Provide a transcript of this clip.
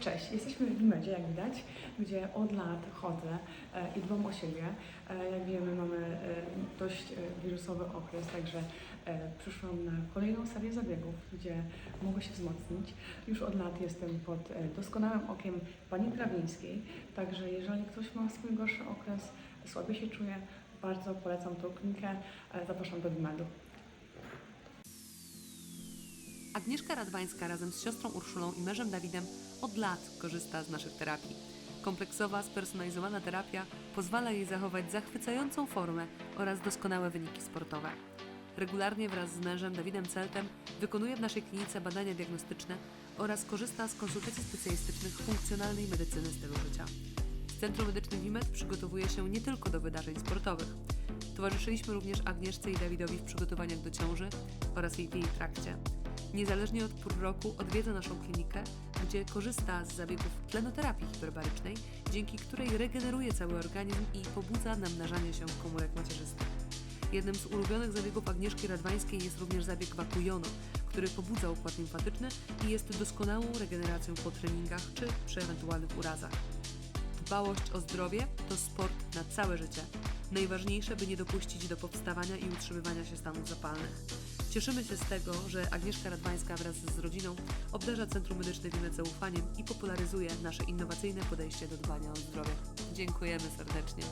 Cześć, jesteśmy w Limedzie, jak widać, gdzie od lat chodzę e, i dbam o siebie. E, jak wiemy, mamy e, dość wirusowy okres, także przyszłam na kolejną serię zabiegów, gdzie mogę się wzmocnić. Już od lat jestem pod doskonałym okiem pani Krawińskiej, także jeżeli ktoś ma swój gorszy okres, słabiej się czuje, bardzo polecam tą klinikę. Zapraszam do Limedu. Agnieszka Radwańska razem z siostrą Urszulą i mężem Dawidem od lat korzysta z naszych terapii. Kompleksowa, spersonalizowana terapia pozwala jej zachować zachwycającą formę oraz doskonałe wyniki sportowe. Regularnie wraz z mężem Dawidem Celtem wykonuje w naszej klinice badania diagnostyczne oraz korzysta z konsultacji specjalistycznych funkcjonalnej medycyny stylu życia. Centrum Medycznym WIMED przygotowuje się nie tylko do wydarzeń sportowych. Towarzyszyliśmy również Agnieszce i Dawidowi w przygotowaniach do ciąży oraz jej w jej trakcie. Niezależnie od pór roku odwiedza naszą klinikę, gdzie korzysta z zabiegów tlenoterapii hiperbarycznej, dzięki której regeneruje cały organizm i pobudza namnażanie się komórek macierzystych. Jednym z ulubionych zabiegów Agnieszki Radwańskiej jest również zabieg Wakujono, który pobudza układ limfatyczny i jest doskonałą regeneracją po treningach czy przy ewentualnych urazach. Dbałość o zdrowie to sport na całe życie. Najważniejsze, by nie dopuścić do powstawania i utrzymywania się stanów zapalnych. Cieszymy się z tego, że Agnieszka Radwańska wraz z rodziną obdarza Centrum Medyczne Winnec zaufaniem i popularyzuje nasze innowacyjne podejście do dbania o zdrowie. Dziękujemy serdecznie.